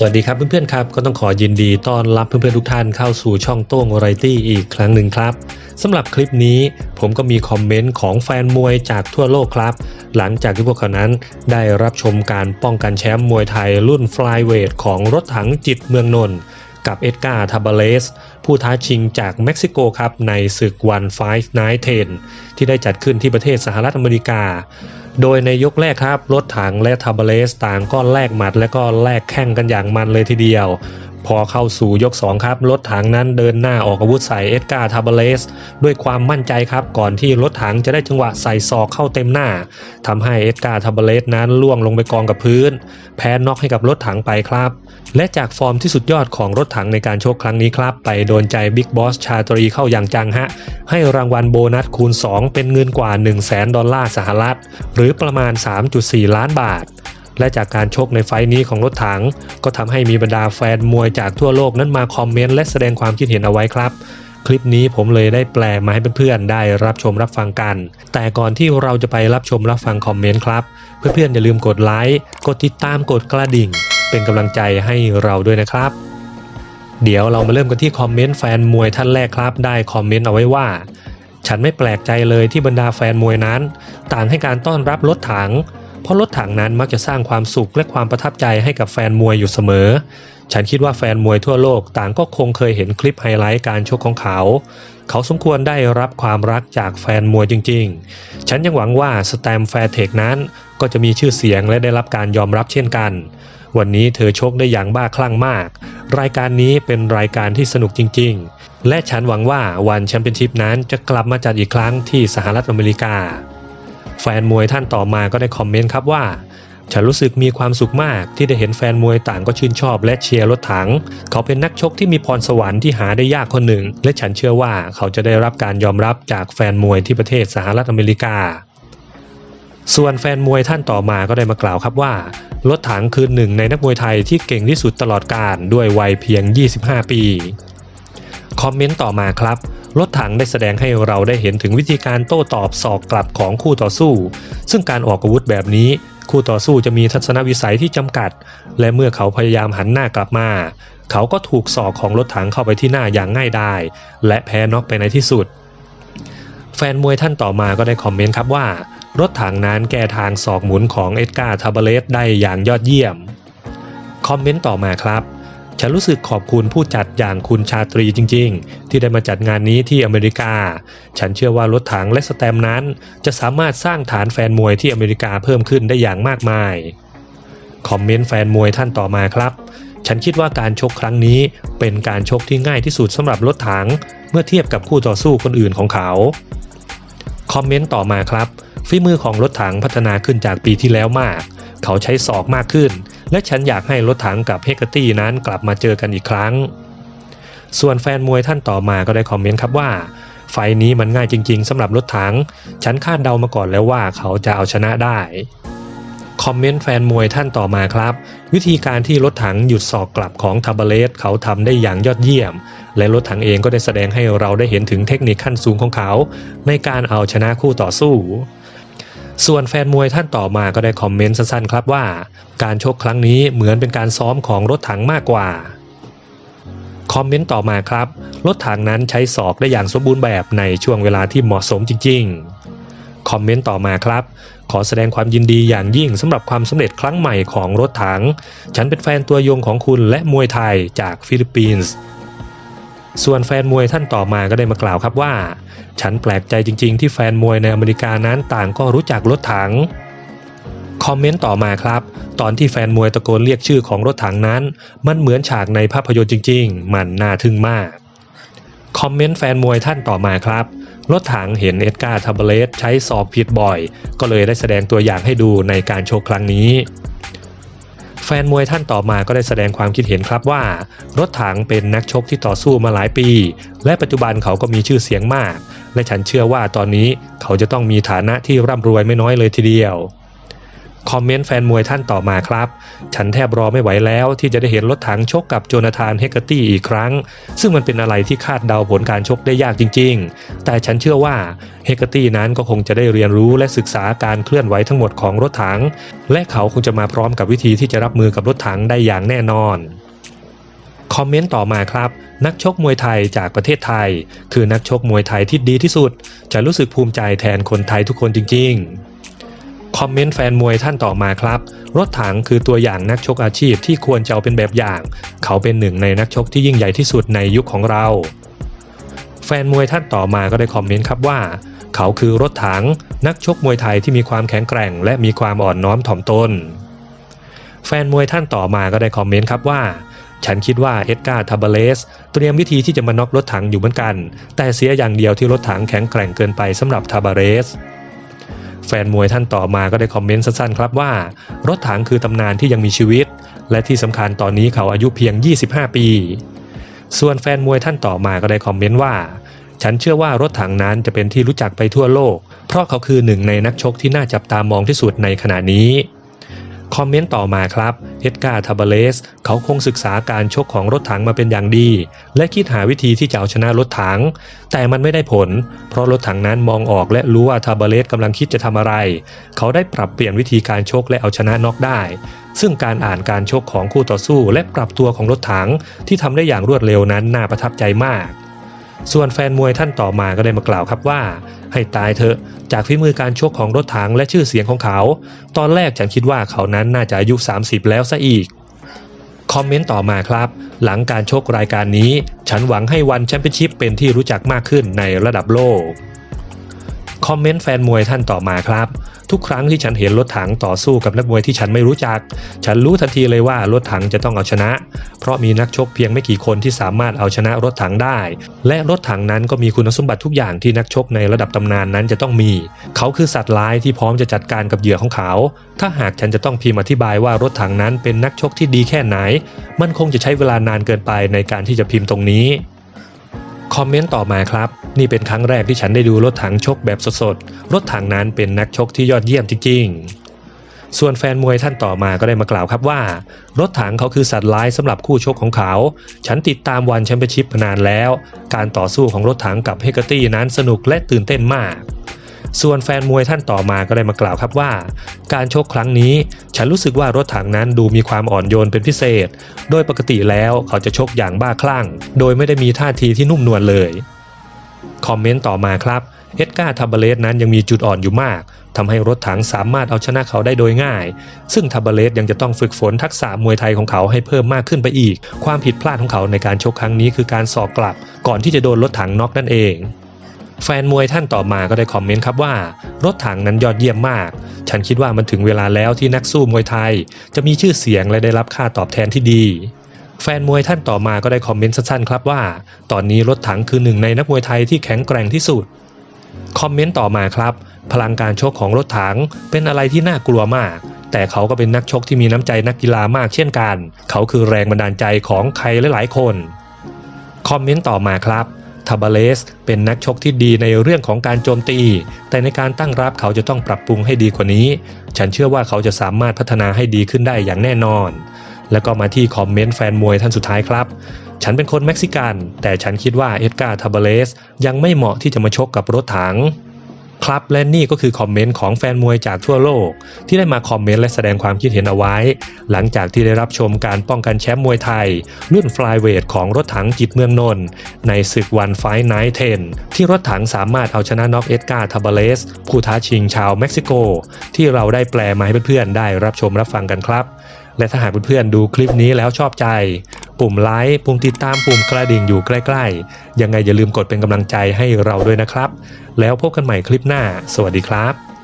สวัสดีครับเพื่อนๆครับก็ต้องขอยินดีต้อนรับเพื่อนๆทุกท่านเข้าสู่ช่องโต้งไรตี้อีกครั้งหนึ่งครับสำหรับคลิปนี้ผมก็มีคอมเมนต์ของแฟนมวยจากทั่วโลกครับ หลังจากที่พวกเขานั้นได้รับชมการป้องกันแชมป์มวยไทยรุ่นฟลายเวทของรถถังจิตเมืองนนท์กับเอ็ดการ์ทาบาเลส ผู้ท้าชิงจากเม็กซิโกครับในศึกวันไฟท์ไนท์เทนที่ได้จัดขึ้นที่ประเทศสหรัฐอเมริกา โดยในยกแรกครับ รถถังและทาบาเลสต่างก็แลกหมัดและก็แลกแข่งกันอย่างมันเลยทีเดียว พอเข้าสู่ยก 2 ครับ รถถังนั้นเดินหน้าออกอาวุธใส่เอ็ดการ์ทาบเลส ด้วยความมั่นใจครับ ก่อนที่รถถังจะได้จังหวะใส่ศอกเข้าเต็มหน้าทำให้เอ็ดการ์ทาบเลสนั้นล่วงลงไปกองกับพื้น แพ้น็อกให้กับรถถังไปครับ และจากฟอร์มที่สุดยอดของรถถังในการโชกครั้งนี้ครับ ไปโดนใจบิ๊กบอสชาตรีเข้าอย่างจังฮะ ให้รางวัลโบนัสคูณ 2 เป็นเงินกว่า 1 0 0 0 0แดอลลาร์สหรัฐ หรือประมาณ 3.4 ล้านบาท และจากการชกในไฟนี้ของรถถัง ก็ทำให้มีบรรดาแฟนมวยจากทั่วโลกนั้นมาคอมเมนต์และแสดงความคิดเห็นเอาไว้ครับ คลิปนี้ผมเลยได้แปลมาให้เพื่อนๆได้รับชมรับฟังกัน แต่ก่อนที่เราจะไปรับชมรับฟังคอมเมนต์ครับ เพื่อนๆอย่าลืมกดไลค์กดติดตามกดกระดิ่ง เป็นกำลังใจให้เราด้วยนะครับ เดี๋ยวเรามาเริ่มกันที่คอมเมนต์แฟนมวยท่านแรกครับ ได้คอมเมนต์เอาไว้ว่าฉันไม่แปลกใจเลยที่บรรดาแฟนมวยนั้น ต่างให้การต้อนรับรถถัง ราะรถถังนั้นมักจะสร้างความสุขและความประทับใจให้กับแฟนมวยอยู่เสมอ ฉันคิดว่าแฟนมวยทั่วโลกต่างก็คงเคยเห็นคลิปไฮไลท์การชกของเขา เขาสมควรได้รับความรักจากแฟนมวยจริง ๆ ฉันยังหวังว่าสแตมแฟร์เทคนั้นก็จะมีชื่อเสียงและได้รับการยอมรับเช่นกัน วันนี้เธอชกได้อย่างบ้าคลั่งมาก รายการนี้เป็นรายการที่สนุกจริง ๆ และฉันหวังว่าวันแชมเปี้ยนชิพนั้นจะกลับมาจัดอีกครั้งที่สหรัฐอเมริกา แฟนมวยท่านต่อมาก็ได้คอมเมนต์ครับว่า ฉันรู้สึกมีความสุขมากที่ได้เห็นแฟนมวยต่างก็ชื่นชอบและเชียร์รถถัง เขาเป็นนักชกที่มีพรสวรรค์ที่หาได้ยากคนหนึ่ง และฉันเชื่อว่าเขาจะได้รับการยอมรับจากแฟนมวยที่ประเทศสหรัฐอเมริกาส่วนแฟนมวยท่านต่อมาก็ได้มากล่าวครับว่า รถถังคือหนึ่งในนักมวยไทยที่เก่งที่สุดตลอดกาลด้วยวัยเพียง 25 ปี คอมเมนต์ต่อมาครับ รถถังได้แสดงให้เราได้เห็นถึงวิธีการโต้ตอบสอกกลับของคู่ต่อสู้ ซึ่งการออกอาวุธแบบนี้ คู่ต่อสู้จะมีทัศนวิสัยที่จำกัด และเมื่อเขาพยายามหันหน้ากลับมา เขาก็ถูกศอกของรถถังเข้าไปที่หน้าอย่างง่ายดายและแพ้น็อกไปในที่สุด แฟนมวยท่านต่อมาก็ได้คอมเมนต์ครับว่า รถถังนั้นแก้ทางศอกหมุนของเอ็ดการ์ทาบเลสได้อย่างยอดเยี่ยม คอมเมนต์ต่อมาครับ ฉันรู้สึกขอบคุณผู้จัดอย่างคุณชาตรีจริง ๆ ที่ได้มาจัดงานนี้ที่อเมริกา ฉันเชื่อว่ารถถังและสแตมนั้น จะสามารถสร้างฐานแฟนมวยที่อเมริกาเพิ่มขึ้นได้อย่างมากมาย คอมเมนต์แฟนมวยท่านต่อมาครับ ฉันคิดว่าการชกครั้งนี้เป็นการชกที่ง่ายที่สุดสำหรับรถถังเมื่อเทียบกับคู่ต่อสู้คนอื่นของเขา คอมเมนต์ต่อมาครับฝีมือของรถถังพัฒนาขึ้นจากปีที่แล้วมาก เขาใช้ศอกมากขึ้น และฉันอยากให้รถถังกับเฮกเกอร์ตี้นั้นกลับมาเจอกันอีกครั้ง ส่วนแฟนมวยท่านต่อมาก็ได้คอมเมนต์ครับว่า ไฟนี้มันง่ายจริง ๆสำหรับรถถัง ฉันคาดเดามาก่อนแล้วว่าเขาจะเอาชนะได้คอมเมนต์แฟนมวยท่านต่อมาครับ วิธีการที่รถถังหยุดศอกกลับของทาบเลสเขาทำได้อย่างยอดเยี่ยม และรถถังเองก็ได้แสดงให้เราได้เห็นถึงเทคนิคขั้นสูงของเขา ในการเอาชนะคู่ต่อสู้ ส่วนแฟนมวยท่านต่อมาก็ได้คอมเมนต์สั้นๆครับว่า การชกครั้งนี้เหมือนเป็นการซ้อมของรถถังมากกว่า คอมเมนต์ต่อมาครับ รถถังนั้นใช้ศอกได้อย่างสมบูรณ์แบบในช่วงเวลาที่เหมาะสมจริง ๆ คอมเมนต์ต่อมาครับ ขอแสดงความยินดีอย่างยิ่งสำหรับความสำเร็จครั้งใหม่ของรถถัง ฉันเป็นแฟนตัวยงของคุณและมวยไทยจากฟิลิปปินส์ ส่วนแฟนมวยท่านต่อมาก็ได้มากล่าวครับว่า ฉันแปลกใจจริง ๆ ที่แฟนมวยในอเมริกานั้นต่างก็รู้จักรถถังคอมเมนต์ต่อมาครับ ตอนที่แฟนมวยตะโกนเรียกชื่อของรถถังนั้น มันเหมือนฉากในภาพยนตร์จริง ๆ มันน่าทึ่งมาก คอมเมนต์แฟนมวยท่านต่อมาครับ รถถังเห็นเอ็ดการ์ทาบเลสใช้ศอกผิดบ่อย ก็เลยได้แสดงตัวอย่างให้ดูในการโชว์ครั้งนี้ แฟนมวยท่านต่อมาก็ได้แสดงความคิดเห็นครับว่า รถถังเป็นนักชกที่ต่อสู้มาหลายปี และปัจจุบันเขาก็มีชื่อเสียงมาก และฉันเชื่อว่าตอนนี้เขาจะต้องมีฐานะที่ร่ำรวยไม่น้อยเลยทีเดียว คอมเมนต์แฟนมวยท่านต่อมาครับ ฉันแทบรอไม่ไหวแล้ว ที่จะได้เห็นรถถังชกกับโจนาธานเฮกเกอร์ตี้อีกครั้ง ซึ่งมันเป็นอะไรที่คาดเดาผลการชกได้ยากจริง ๆ แต่ฉันเชื่อว่าเฮกเกอร์ตี้นั้นก็คงจะได้เรียนรู้และศึกษาการเคลื่อนไหวทั้งหมดของรถถัง และเขาคงจะมาพร้อมกับวิธีที่จะรับมือกับรถถังได้อย่างแน่นอนคอมเมนต์ต่อมาครับ นักชกมวยไทยจากประเทศไทย คือนักชกมวยไทยที่ดีที่สุด จะรู้สึกภูมิใจแทนคนไทยทุกคนจริง ๆ คอมเมนต์แฟนมวยท่านต่อมาครับ รถถังคือตัวอย่างนักชกอาชีพที่ควรจะเอาเป็นแบบอย่าง เขาเป็นหนึ่งในนักชกที่ยิ่งใหญ่ที่สุดในยุคของเรา แฟนมวยท่านต่อมาก็ได้คอมเมนต์ครับว่า เขาคือรถถังนักชกมวยไทยที่มีความแข็งแกร่ง และมีความอ่อนน้อมถ่อมตน แฟนมวยท่านต่อมาก็ได้คอมเมนต์ครับว่า ฉันคิดว่าเอ็ดการ์ทาบาเลสเตรียมวิธีที่จะมาน็อกรถถังอยู่เหมือนกัน แต่เสียอย่างเดียวที่รถถังแข็งแกร่งเกินไปสำหรับทาบาเลส แฟนมวยท่านต่อมาก็ได้คอมเมนต์สั้นๆครับว่า รถถังคือตำนานที่ยังมีชีวิต และที่สำคัญตอนนี้เขาอายุเพียง 25 ปี ส่วนแฟนมวยท่านต่อมาก็ได้คอมเมนต์ว่า ฉันเชื่อว่ารถถังนั้นจะเป็นที่รู้จักไปทั่วโลก เพราะเขาคือหนึ่งในนักชกที่น่าจับตามองที่สุดในขณะนี้ คอมเมนต์ต่อมาครับ เอ็ดการ์ทาบเลสเขาคงศึกษาการชกของรถถังมาเป็นอย่างดี และคิดหาวิธีที่จะเอาชนะรถถัง แต่มันไม่ได้ผล เพราะรถถังนั้นมองออกและรู้ว่าทาบเลสกำลังคิดจะทำอะไร เขาได้ปรับเปลี่ยนวิธีการชกและเอาชนะน็อกได้ ซึ่งการอ่านการชกของคู่ต่อสู้ และปรับตัวของรถถังที่ทำได้อย่างรวดเร็วนั้นน่าประทับใจมาก ส่วนแฟนมวยท่านต่อมาก็ได้มากล่าวครับว่า ให้ตายเถอะจากฝีมือการชกของรถถังและชื่อเสียงของเขา ตอนแรกฉันคิดว่าเขานั้นน่าจะอายุ 30 แล้วซะอีกคอมเมนต์ต่อมาครับ หลังการชกรายการนี้ ฉันหวังให้วันแชมเปี้ยนชิพเป็นที่รู้จักมากขึ้นในระดับโลกคอมเมนต์แฟนมวยท่านต่อมาครับ ทุกครั้งที่ฉันเห็นรถถังต่อสู้กับนักมวยที่ฉันไม่รู้จัก ฉันรู้ทันทีเลยว่ารถถังจะต้องเอาชนะ เพราะมีนักชกเพียงไม่กี่คนที่สามารถเอาชนะรถถังได้ และรถถังนั้นก็มีคุณสมบัติทุกอย่างที่นักชกในระดับตำนานนั้นจะต้องมี เขาคือสัตว์ร้ายที่พร้อมจะจัดการกับเหยื่อของเขา ถ้าหากฉันจะต้องพิมพ์อธิบายว่ารถถังนั้นเป็นนักชกที่ดีแค่ไหน มันคงจะใช้เวลานานเกินไปในการที่จะพิมพ์ตรงนี้ คอมเมนต์ต่อมาครับ นี่เป็นครั้งแรกที่ฉันได้ดูรถถังชกแบบสดๆ รถถังนั้นเป็นนักชกที่ยอดเยี่ยมจริงๆ ส่วนแฟนมวยท่านต่อมาก็ได้มากล่าวครับว่า รถถังเขาคือสัตว์ร้ายสำหรับคู่ชกของเขา ฉันติดตามวันแชมเปี้ยนชิพมานานแล้ว การต่อสู้ของรถถังกับเฮกเกอร์ตี้นั้นสนุกและตื่นเต้นมาก ส่วนแฟนมวยท่านต่อมาก็ได้มากล่าวครับว่า การชกครั้งนี้ ฉันรู้สึกว่ารถถังนั้นดูมีความอ่อนโยนเป็นพิเศษ โดยปกติแล้วเขาจะชกอย่างบ้าคลั่ง โดยไม่ได้มีท่าทีที่นุ่มนวลเลย คอมเมนต์ต่อมาครับเอ็ดการ์ทาบาเลสนั้นยังมีจุดอ่อนอยู่มากทำให้รถถังสามารถเอาชนะเขาได้โดยง่าย ซึ่งทาบาเลสยังจะต้องฝึกฝนทักษะมวยไทยของเขาให้เพิ่มมากขึ้นไปอีก ความผิดพลาดของเขาในการชกครั้งนี้คือการสอกกลับ ก่อนที่จะโดนรถถังน็อกนั่นเอง แฟนมวยท่านต่อมาก็ได้คอมเมนต์ครับว่า รถถังนั้นยอดเยี่ยมมาก ฉันคิดว่ามันถึงเวลาแล้วที่นักสู้มวยไทย จะมีชื่อเสียงและได้รับค่าตอบแทนที่ดี แฟนมวยท่านต่อมาก็ได้คอมเมนต์สั้นๆครับว่า ตอนนี้รถถังคือหนึ่งในนักมวยไทยที่แข็งแกร่งที่สุด คอมเมนต์ต่อมาครับ พลังการชกของรถถังเป็นอะไรที่น่ากลัวมาก แต่เขาก็เป็นนักชกที่มีน้ำใจนักกีฬามากเช่นกัน เขาคือแรงบันดาลใจของใครหลายๆคน คอมเมนต์ต่อมาครับ ทาบาเลสเป็นนักชกที่ดีในเรื่องของการโจมตี แต่ในการตั้งรับเขาจะต้องปรับปรุงให้ดีกว่านี้ ฉันเชื่อว่าเขาจะสามารถพัฒนาให้ดีขึ้นได้อย่างแน่นอน แล้วก็มาที่คอมเมนต์แฟนมวยท่านสุดท้ายครับ ฉันเป็นคนเม็กซิกัน แต่ฉันคิดว่าเอ็ดการ์ทาบาเลสยังไม่เหมาะที่จะมาชกกับรถถัง ครับและนี่ก็คือคอมเมนต์ของแฟนมวยจากทั่วโลก ที่ได้มาคอมเมนต์และแสดงความคิดเห็นเอาไว้ หลังจากที่ได้รับชมการป้องกันแชมป์มวยไทย รุ่นฟลายเวทของรถถังจิตเมืองนนท์ในศึกวันไฟไนท์เทนที่รถถังสามารถเอาชนะน็อกเอ็ดการ์ทาบาเลส ผู้ท้าชิงชาวเม็กซิโก ที่เราได้แปลมาให้เพื่อนๆได้รับชมรับฟังกันครับ และถ้าหากเพื่อนๆดูคลิปนี้แล้วชอบใจ ปุ่มไลค์ปุ่มติดตามปุ่มกระดิ่งอยู่ใกล้ ๆ ยังไงอย่าลืมกดเป็นกำลังใจให้เราด้วยนะครับ แล้วพบกันใหม่คลิปหน้า สวัสดีครับ